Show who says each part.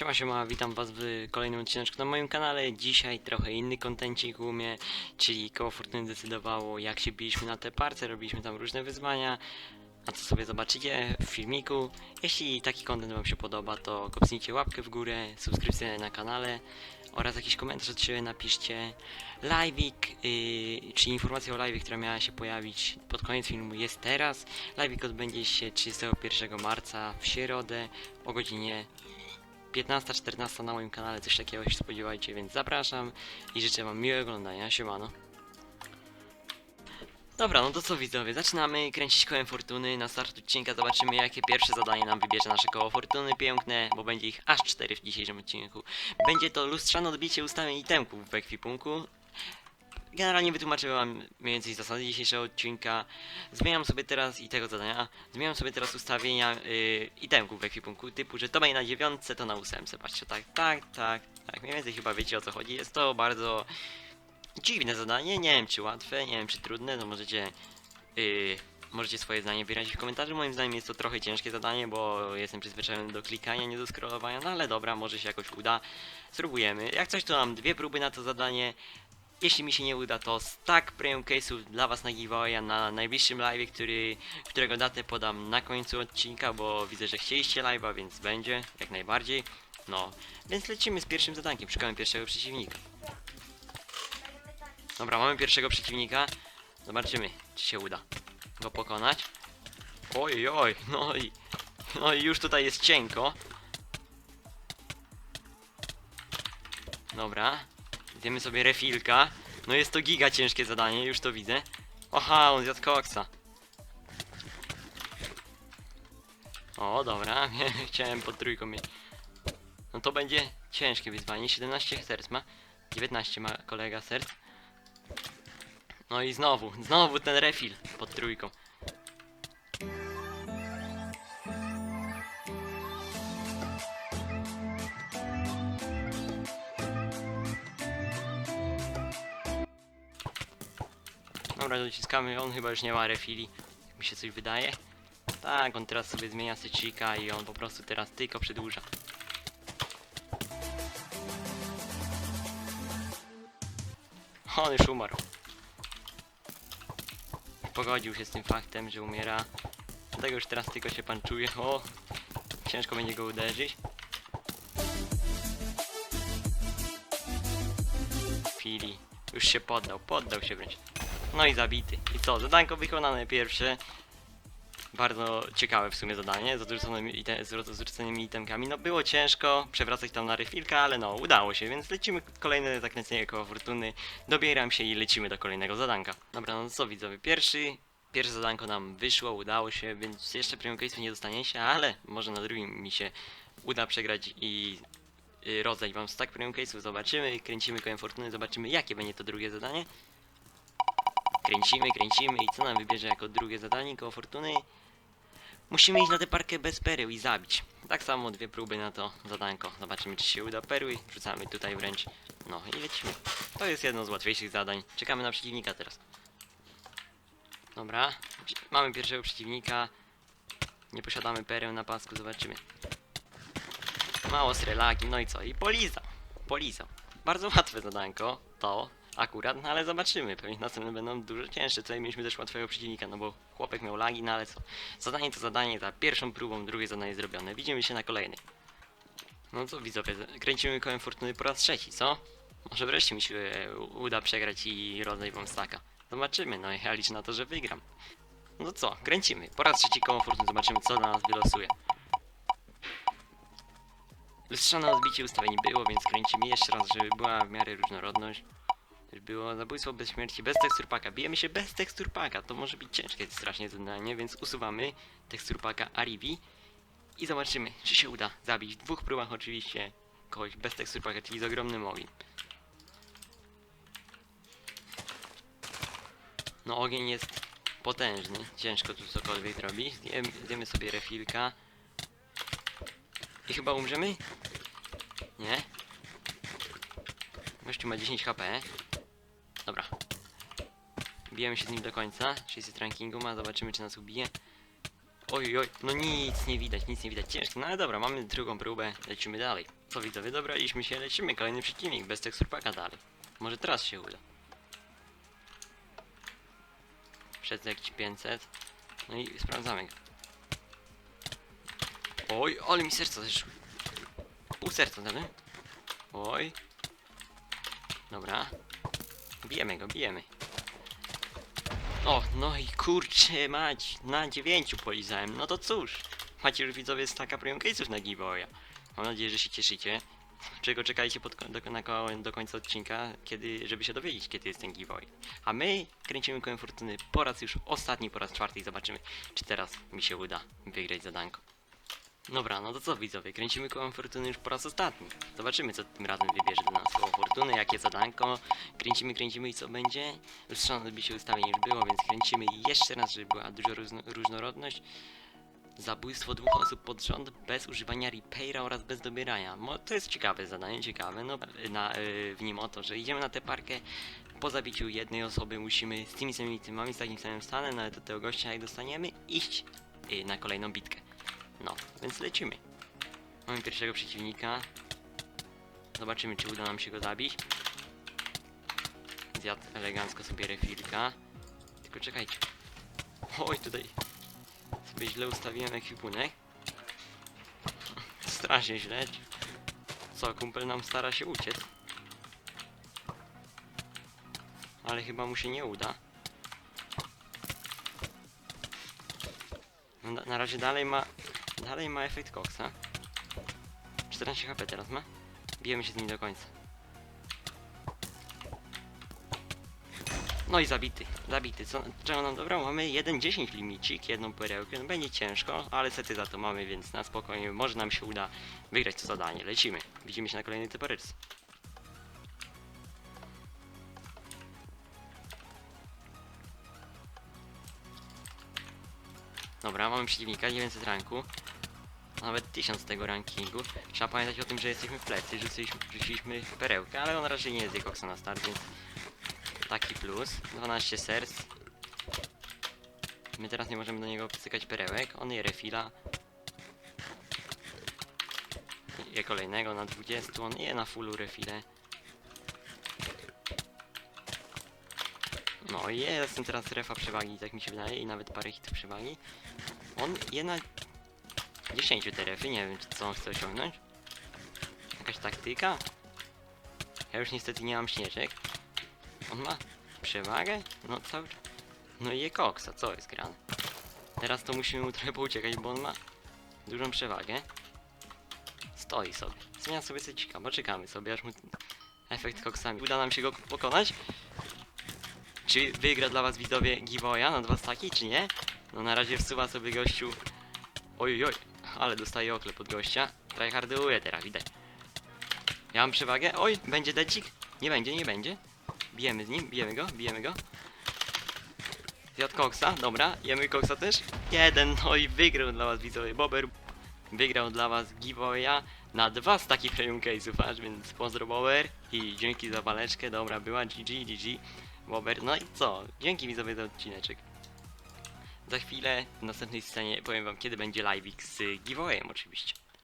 Speaker 1: Siema, siema, witam was w kolejnym odcineczku na moim kanale. Dzisiaj trochę inny kontencik u mnie, czyli koło Fortuny decydowało jak się biliśmy na te parce, robiliśmy tam różne wyzwania. A co sobie zobaczycie w filmiku. Jeśli taki kontent wam się podoba, to kopnijcie łapkę w górę, subskrypcję na kanale oraz jakiś komentarz od siebie napiszcie. Live'ik, yy, czyli informacja o live'ie, która miała się pojawić pod koniec filmu jest teraz. Live'ik odbędzie się 31 marca w środę o godzinie 15-14 na moim kanale, coś takiego się spodziewajcie, więc zapraszam i życzę wam miłego oglądania, siemano. Dobra, no to co widzowie, zaczynamy kręcić kołem fortuny, na start odcinka zobaczymy jakie pierwsze zadanie nam wybierze nasze koło fortuny piękne, bo będzie ich aż 4 w dzisiejszym odcinku. Będzie to lustrzane odbicie ustawień itemków w ekwipunku. Generalnie wytłumaczyłem wam mniej więcej zasady dzisiejszego odcinka. Zmieniam sobie teraz i tego zadania. Zmieniam sobie teraz ustawienia yy, itemków w ekwipunku, typu, że to będzie na dziewiątce, to na ósemce. Patrzcie, tak, tak, tak, tak. Mniej więcej chyba wiecie o co chodzi. Jest to bardzo dziwne zadanie. Nie wiem czy łatwe, nie wiem czy trudne, to możecie. Yy, Możecie swoje zdanie wyrazić w komentarzu. Moim zdaniem jest to trochę ciężkie zadanie, bo jestem przyzwyczajony do klikania, nie do scrollowania, no ale dobra, może się jakoś uda. Spróbujemy. Jak coś to mam dwie próby na to zadanie. Jeśli mi się nie uda, to stack premium case'ów dla was na giveawaya na najbliższym live, który, którego datę podam na końcu odcinka, bo widzę, że chcieliście live'a, więc będzie, jak najbardziej. No, więc lecimy z pierwszym zadankiem, szukamy pierwszego przeciwnika. Dobra, mamy pierwszego przeciwnika. Zobaczymy, czy się uda go pokonać. Oj, oj, no i, no i już tutaj jest cienko. Dobra, Zjemy sobie refilka. No jest to giga ciężkie zadanie, już to widzę. Aha, on zjadł koksa. O, dobra, chciałem pod trójką mieć. No to będzie ciężkie wyzwanie. 17 serc ma. 19 ma kolega serc. No i znowu, znowu ten refil pod trójką. Dobra, dociskamy, on chyba już nie ma refili. Jak mi się coś wydaje. Tak, on teraz sobie zmienia secika i on po prostu teraz tylko przedłuża. On już umarł. Pogodził się z tym faktem, że umiera. Dlatego już teraz tylko się pan czuje. O! Ciężko będzie go uderzyć. Fili. Już się poddał, poddał się wręcz. No i zabity. I co? Zadanko wykonane pierwsze. Bardzo ciekawe w sumie zadanie z odrzuconymi, z itemkami. No było ciężko przewracać tam na refilka, ale no udało się, więc lecimy kolejne zakręcenie koło fortuny. Dobieram się i lecimy do kolejnego zadanka. Dobra, no co widzowie, pierwszy, pierwsze zadanko nam wyszło, udało się, więc jeszcze premium case'u nie dostaniecie, ale może na drugim mi się uda przegrać i y, rozdać wam stack premium case'ów. Zobaczymy, kręcimy kołem fortuny, zobaczymy jakie będzie to drugie zadanie. Kręcimy, kręcimy i co nam wybierze jako drugie zadanie koło fortuny? Musimy iść na tę parkę bez pereł i zabić. Tak samo dwie próby na to zadanko. Zobaczymy czy się uda perły. Wrzucamy tutaj wręcz. No i lecimy. To jest jedno z łatwiejszych zadań. Czekamy na przeciwnika teraz. Dobra. Mamy pierwszego przeciwnika. Nie posiadamy pereł na pasku, zobaczymy. Ma ostre lagi, no i co? I polizał. Polizał. Bardzo łatwe zadanko. To akurat, no ale zobaczymy. Pewnie następne będą dużo cięższe. Tutaj mieliśmy też łatwego przeciwnika, no bo chłopek miał lagi, no ale co? Zadanie to zadanie, za pierwszą próbą, drugie zadanie zrobione. Widzimy się na kolejnej. No co widzowie, kręcimy kołem fortuny po raz trzeci, co? Może wreszcie mi się e, uda przegrać i rozdać wam staka. Zobaczymy, no ja liczę na to, że wygram. No co, kręcimy. Po raz trzeci koło fortuny, zobaczymy co dla nas wylosuje. Lustrzane odbicie ustawień było, więc kręcimy jeszcze raz, żeby była w miarę różnorodność. Było zabójstwo bez śmierci, bez teksturpaka. Bijemy się bez teksturpaka, to może być ciężkie strasznie zadanie, więc usuwamy teksturpaka Arivi i zobaczymy, czy się uda zabić w dwóch próbach oczywiście kogoś bez teksturpaka, czyli z ogromnym ogiem. No ogień jest potężny, ciężko tu cokolwiek zrobić. Zjemy, zjemy sobie refilka. I chyba umrzemy? Nie? Gościu ma 10 HP. Dobra. Bijemy się z nim do końca. 600 rankingu ma, zobaczymy czy nas ubije. Oj, oj, no nic nie widać, nic nie widać. Ciężko, no ale dobra, mamy drugą próbę, lecimy dalej. Co widzowie, dobraliśmy się, lecimy, kolejny przeciwnik, bez teksturpaka dalej. Może teraz się uda. Przed jakiś 500. No i sprawdzamy go. Oj, ale mi serce zeszło. Pół serca damy. Oj. Dobra. Bijemy go, bijemy. O, no i kurczę mać, na dziewięciu polizałem, no to cóż. Macie już widzowie staka premium case'ów na giveawaya. Mam nadzieję, że się cieszycie. Czego czekajcie pod, do, na, do końca odcinka, kiedy, żeby się dowiedzieć, kiedy jest ten giveaway. A my kręcimy kołem fortuny po raz już ostatni, po raz czwarty i zobaczymy, czy teraz mi się uda wygrać zadanko. Dobra, no to co widzowie, kręcimy kołem fortuny już po raz ostatni. Zobaczymy, co tym razem wybierze do nas koło fortuny, jakie zadanko. Kręcimy, kręcimy i co będzie? Już strzelone by się ustawienie już było, więc kręcimy jeszcze raz, żeby była duża różno różnorodność. Zabójstwo dwóch osób pod rząd bez używania repaira oraz bez dobierania. To jest ciekawe zadanie, ciekawe. No, na, y, w nim o to, że idziemy na tę parkę. Po zabiciu jednej osoby musimy z tymi samymi tymami, z takim samym stanem, nawet do tego gościa jak dostaniemy, iść y, na kolejną bitkę. No, więc lecimy. Mamy pierwszego przeciwnika. Zobaczymy, czy uda nam się go zabić. Zjadł elegancko sobie refilka. Tylko czekajcie. Oj, tutaj sobie źle ustawiłem ekwipunek. Strasznie źle. Co, kumpel nam stara się uciec. Ale chyba mu się nie uda. No, na, razie dalej ma... Dalej ma efekt koksa. 14 HP teraz ma. Bijemy się z nim do końca. No i zabity, zabity. Co, czego nam dobrał? Mamy 1.10 limicik, jedną perełkę. No będzie ciężko, ale sety za to mamy, więc na spokojnie. Może nam się uda wygrać to zadanie. Lecimy. Widzimy się na kolejnej typoryczce. Dobra, mamy przeciwnika, 900 ranku. Nawet 1000 tego rankingu. Trzeba pamiętać o tym, że jesteśmy w plecy, rzuciliśmy, rzuciliśmy perełkę, ale on raczej nie jest jej koksa na start, więc taki plus. 12 serc. My teraz nie możemy do niego pstykać perełek, on je refila. Je kolejnego na 20, on je na fullu refile. No i jestem teraz refa przewagi, tak mi się wydaje, i nawet parę hitów przewagi. On je na 10 te refy, nie wiem co on chce osiągnąć. Jakaś taktyka? Ja już niestety nie mam śnieżek. On ma przewagę? No cały. No i je koksa, co jest grane? Teraz to musimy mu trochę pouciekać, bo on ma dużą przewagę. Stoi sobie. Zmienia sobie secika, poczekamy sobie, aż mu efekt koksami. Uda nam się go pokonać? Czy wygra dla was widzowie giveawaya na dwa staki, czy nie? No na razie wsuwa sobie gościu. Oj, oj, ale dostaje oklep od gościa. Tryharduje teraz, widać. Ja mam przewagę. Oj, będzie decik? Nie będzie, nie będzie. Bijemy z nim, bijemy go, bijemy go. Zjadł koksa, dobra, jemy koksa też. Jeden, no i wygrał dla was widzowie Bober. Wygrał dla was giveawaya na dwa z takich premium case'ów aż, więc pozdro Bober i dzięki za waleczkę, dobra była, GG, GG. Bober, no i co? Dzięki widzowie za odcineczek. Za chwilę w następnej scenie powiem wam kiedy będzie live'ik z giveawayem oczywiście.